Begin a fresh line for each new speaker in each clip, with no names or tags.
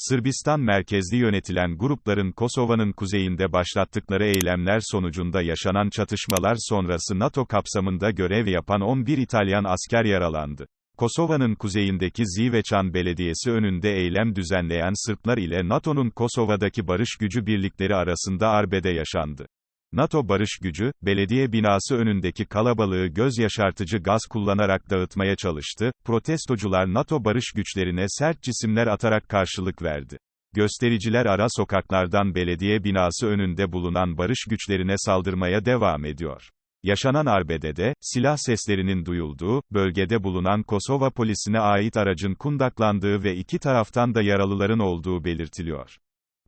Sırbistan merkezli yönetilen grupların Kosova'nın kuzeyinde başlattıkları eylemler sonucunda yaşanan çatışmalar sonrası NATO kapsamında görev yapan 11 İtalyan asker yaralandı. Kosova'nın kuzeyindeki Ziveçan Belediyesi önünde eylem düzenleyen Sırplar ile NATO'nun Kosova'daki barış gücü birlikleri arasında arbede yaşandı. NATO barış gücü, belediye binası önündeki kalabalığı göz yaşartıcı gaz kullanarak dağıtmaya çalıştı, protestocular NATO barış güçlerine sert cisimler atarak karşılık verdi. Göstericiler ara sokaklardan belediye binası önünde bulunan barış güçlerine saldırmaya devam ediyor. Yaşanan arbedede, silah seslerinin duyulduğu, bölgede bulunan Kosova polisine ait aracın kundaklandığı ve iki taraftan da yaralıların olduğu belirtiliyor.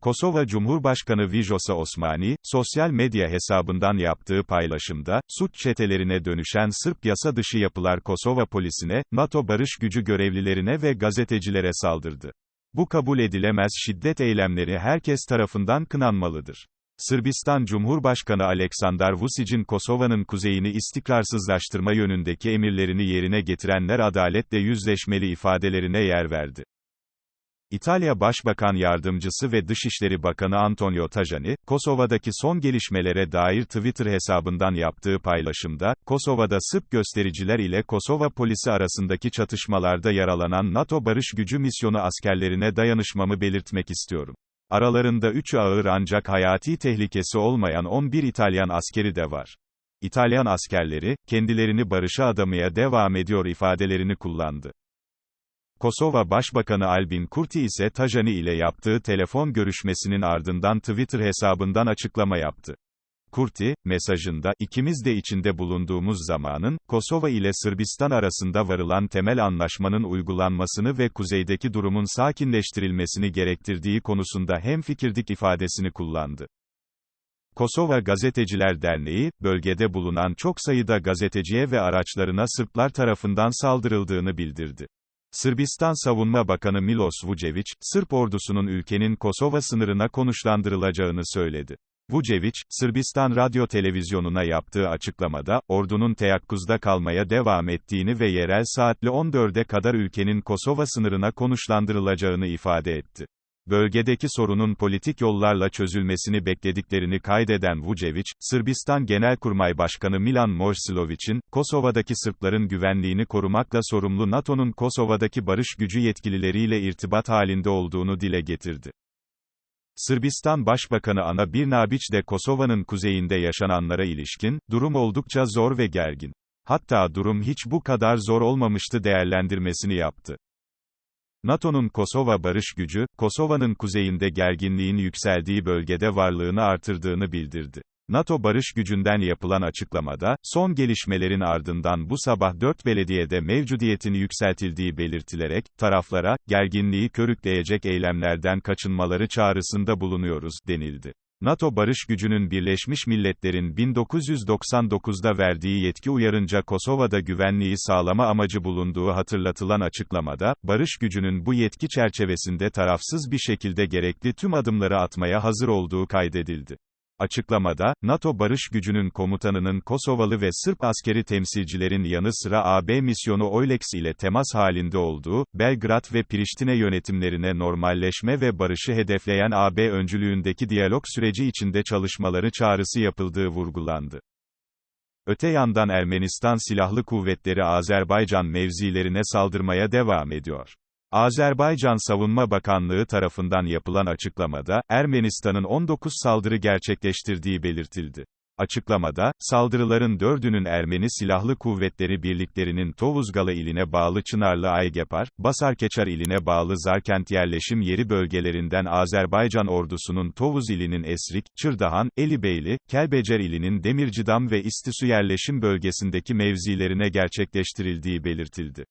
Kosova Cumhurbaşkanı Vjosa Osmani, sosyal medya hesabından yaptığı paylaşımda, suç çetelerine dönüşen Sırp yasa dışı yapılar Kosova polisine, NATO barış gücü görevlilerine ve gazetecilere saldırdı. Bu kabul edilemez şiddet eylemleri herkes tarafından kınanmalıdır. Sırbistan Cumhurbaşkanı Aleksandar Vučić'in Kosova'nın kuzeyini istikrarsızlaştırma yönündeki emirlerini yerine getirenler adaletle yüzleşmeli ifadelerine yer verdi. İtalya Başbakan Yardımcısı ve Dışişleri Bakanı Antonio Tajani, Kosova'daki son gelişmelere dair Twitter hesabından yaptığı paylaşımda, Kosova'da Sırp göstericiler ile Kosova polisi arasındaki çatışmalarda yaralanan NATO barış gücü misyonu askerlerine dayanışmamı belirtmek istiyorum. Aralarında 3'ü ağır ancak hayati tehlikesi olmayan 11 İtalyan askeri de var. İtalyan askerleri, kendilerini barışa adamaya devam ediyor ifadelerini kullandı. Kosova Başbakanı Albin Kurti ise Tajani ile yaptığı telefon görüşmesinin ardından Twitter hesabından açıklama yaptı. Kurti, mesajında, ikimiz de içinde bulunduğumuz zamanın, Kosova ile Sırbistan arasında varılan temel anlaşmanın uygulanmasını ve kuzeydeki durumun sakinleştirilmesini gerektirdiği konusunda hemfikirdik ifadesini kullandı. Kosova Gazeteciler Derneği, bölgede bulunan çok sayıda gazeteciye ve araçlarına Sırplar tarafından saldırıldığını bildirdi. Sırbistan Savunma Bakanı Milos Vucevic, Sırp ordusunun ülkenin Kosova sınırına konuşlandırılacağını söyledi. Vucevic, Sırbistan Radyo Televizyonu'na yaptığı açıklamada, ordunun teyakkuzda kalmaya devam ettiğini ve yerel saatle 14'e kadar ülkenin Kosova sınırına konuşlandırılacağını ifade etti. Bölgedeki sorunun politik yollarla çözülmesini beklediklerini kaydeden Vucevic, Sırbistan Genelkurmay Başkanı Milan Mojsilovic'in, Kosova'daki Sırpların güvenliğini korumakla sorumlu NATO'nun Kosova'daki barış gücü yetkilileriyle irtibat halinde olduğunu dile getirdi. Sırbistan Başbakanı Ana Birnabiç de Kosova'nın kuzeyinde yaşananlara ilişkin, durum oldukça zor ve gergin. Hatta durum hiç bu kadar zor olmamıştı değerlendirmesini yaptı. NATO'nun Kosova barış gücü, Kosova'nın kuzeyinde gerginliğin yükseldiği bölgede varlığını artırdığını bildirdi. NATO barış gücünden yapılan açıklamada, son gelişmelerin ardından bu sabah dört belediyede mevcudiyetini yükseltildiği belirtilerek, taraflara, gerginliği körükleyecek eylemlerden kaçınmaları çağrısında bulunuyoruz, denildi. NATO barış gücünün Birleşmiş Milletler'in 1999'da verdiği yetki uyarınca Kosova'da güvenliği sağlama amacı bulunduğu hatırlatılan açıklamada, barış gücünün bu yetki çerçevesinde tarafsız bir şekilde gerekli tüm adımları atmaya hazır olduğu kaydedildi. Açıklamada, NATO barış gücünün komutanının Kosovalı ve Sırp askeri temsilcilerin yanı sıra AB misyonu Oylex ile temas halinde olduğu, Belgrad ve Priştine yönetimlerine normalleşme ve barışı hedefleyen AB öncülüğündeki diyalog süreci içinde çalışmaları çağrısı yapıldığı vurgulandı. Öte yandan Ermenistan Silahlı Kuvvetleri Azerbaycan mevzilerine saldırmaya devam ediyor. Azerbaycan Savunma Bakanlığı tarafından yapılan açıklamada, Ermenistan'ın 19 saldırı gerçekleştirdiği belirtildi. Açıklamada, saldırıların dördünün Ermeni Silahlı Kuvvetleri birliklerinin Tovuzgala iline bağlı Çınarlı Aygepar, Basarkeçar iline bağlı Zarkent yerleşim yeri bölgelerinden Azerbaycan ordusunun Tovuz ilinin Esrik, Çırdahan, Elibeyli, Kelbecer ilinin Demircidam ve İstisu yerleşim bölgesindeki mevzilerine gerçekleştirildiği belirtildi.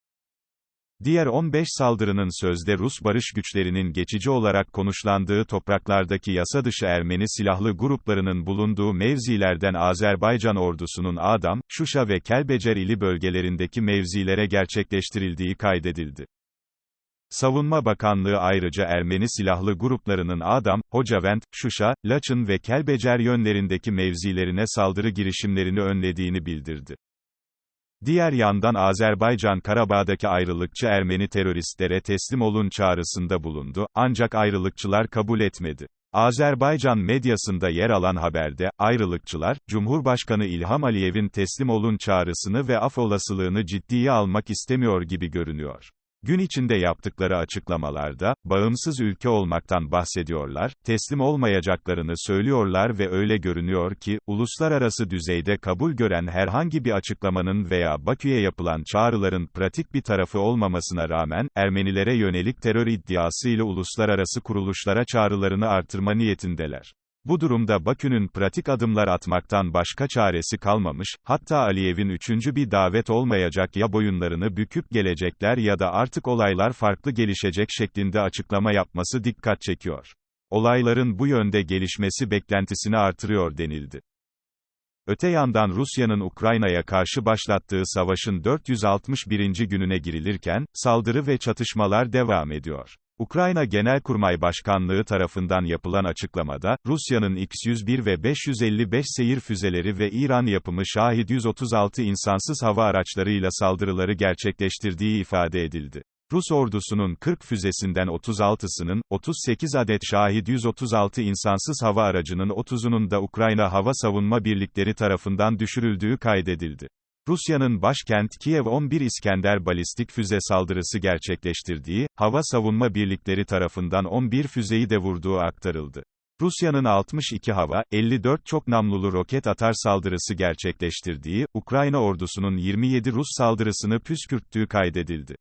Diğer 15 saldırının sözde Rus barış güçlerinin geçici olarak konuşlandığı topraklardaki yasa dışı Ermeni silahlı gruplarının bulunduğu mevzilerden Azerbaycan ordusunun Adam, Şuşa ve Kelbecer ili bölgelerindeki mevzilere gerçekleştirildiği kaydedildi. Savunma Bakanlığı ayrıca Ermeni silahlı gruplarının Adam, Hocavent, Şuşa, Laçın ve Kelbecer yönlerindeki mevzilerine saldırı girişimlerini önlediğini bildirdi. Diğer yandan Azerbaycan Karabağ'daki ayrılıkçı Ermeni teröristlere teslim olun çağrısında bulundu, ancak ayrılıkçılar kabul etmedi. Azerbaycan medyasında yer alan haberde, ayrılıkçılar, Cumhurbaşkanı İlham Aliyev'in teslim olun çağrısını ve af olasılığını ciddiye almak istemiyor gibi görünüyor. Gün içinde yaptıkları açıklamalarda, bağımsız ülke olmaktan bahsediyorlar, teslim olmayacaklarını söylüyorlar ve öyle görünüyor ki, uluslararası düzeyde kabul gören herhangi bir açıklamanın veya Bakü'ye yapılan çağrıların pratik bir tarafı olmamasına rağmen, Ermenilere yönelik terör iddiasıyla uluslararası kuruluşlara çağrılarını artırma niyetindeler. Bu durumda Bakü'nün pratik adımlar atmaktan başka çaresi kalmamış, hatta Aliyev'in üçüncü bir davet olmayacak ya boyunlarını büküp gelecekler ya da artık olaylar farklı gelişecek şeklinde açıklama yapması dikkat çekiyor. Olayların bu yönde gelişmesi beklentisini artırıyor denildi. Öte yandan Rusya'nın Ukrayna'ya karşı başlattığı savaşın 461. gününe girilirken, saldırı ve çatışmalar devam ediyor. Ukrayna Genelkurmay Başkanlığı tarafından yapılan açıklamada, Rusya'nın X-101 ve 555 seyir füzeleri ve İran yapımı Şahid 136 insansız hava araçlarıyla saldırıları gerçekleştirdiği ifade edildi. Rus ordusunun 40 füzesinden 36'sının, 38 adet Şahid 136 insansız hava aracının 30'unun da Ukrayna Hava Savunma Birlikleri tarafından düşürüldüğü kaydedildi. Rusya'nın başkent Kiev 11 İskender balistik füze saldırısı gerçekleştirdiği, hava savunma birlikleri tarafından 11 füzeyi de vurduğu aktarıldı. Rusya'nın 62 hava, 54 çok namlulu roket atar saldırısı gerçekleştirdiği, Ukrayna ordusunun 27 Rus saldırısını püskürttüğü kaydedildi.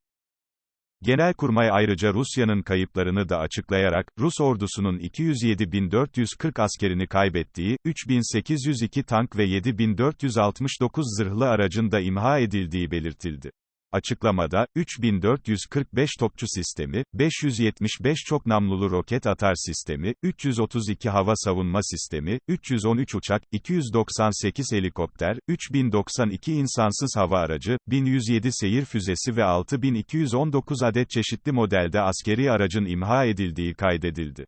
Genelkurmay ayrıca Rusya'nın kayıplarını da açıklayarak, Rus ordusunun 207.440 askerini kaybettiği, 3.802 tank ve 7.469 zırhlı aracın da imha edildiği belirtildi. Açıklamada, 3445 topçu sistemi, 575 çok namlulu roket atar sistemi, 332 hava savunma sistemi, 313 uçak, 298 helikopter, 3092 insansız hava aracı, 1107 seyir füzesi ve 6219 adet çeşitli modelde askeri aracın imha edildiği kaydedildi.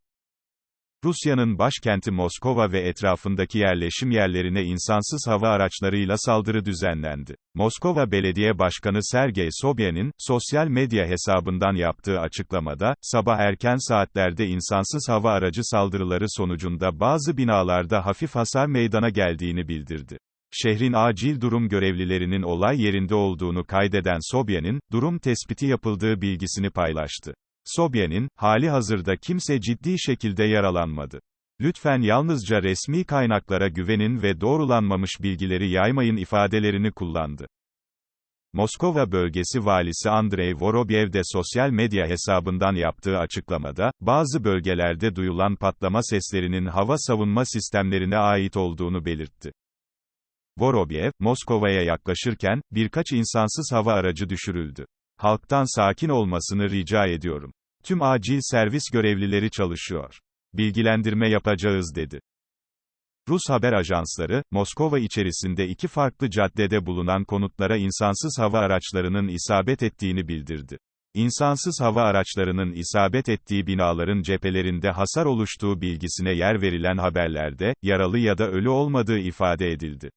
Rusya'nın başkenti Moskova ve etrafındaki yerleşim yerlerine insansız hava araçlarıyla saldırı düzenlendi. Moskova Belediye Başkanı Sergey Sobyanin, sosyal medya hesabından yaptığı açıklamada, sabah erken saatlerde insansız hava aracı saldırıları sonucunda bazı binalarda hafif hasar meydana geldiğini bildirdi. Şehrin acil durum görevlilerinin olay yerinde olduğunu kaydeden Sobyanin, durum tespiti yapıldığı bilgisini paylaştı. Sobyanin, hali hazırda kimse ciddi şekilde yaralanmadı. Lütfen yalnızca resmi kaynaklara güvenin ve doğrulanmamış bilgileri yaymayın ifadelerini kullandı. Moskova bölgesi valisi Andrei Vorobyev de sosyal medya hesabından yaptığı açıklamada, bazı bölgelerde duyulan patlama seslerinin hava savunma sistemlerine ait olduğunu belirtti. Vorobyev, Moskova'ya yaklaşırken, birkaç insansız hava aracı düşürüldü. Halktan sakin olmasını rica ediyorum. Tüm acil servis görevlileri çalışıyor. Bilgilendirme yapacağız dedi. Rus haber ajansları, Moskova içerisinde iki farklı caddede bulunan konutlara insansız hava araçlarının isabet ettiğini bildirdi. İnsansız hava araçlarının isabet ettiği binaların cephelerinde hasar oluştuğu bilgisine yer verilen haberlerde, yaralı ya da ölü olmadığı ifade edildi.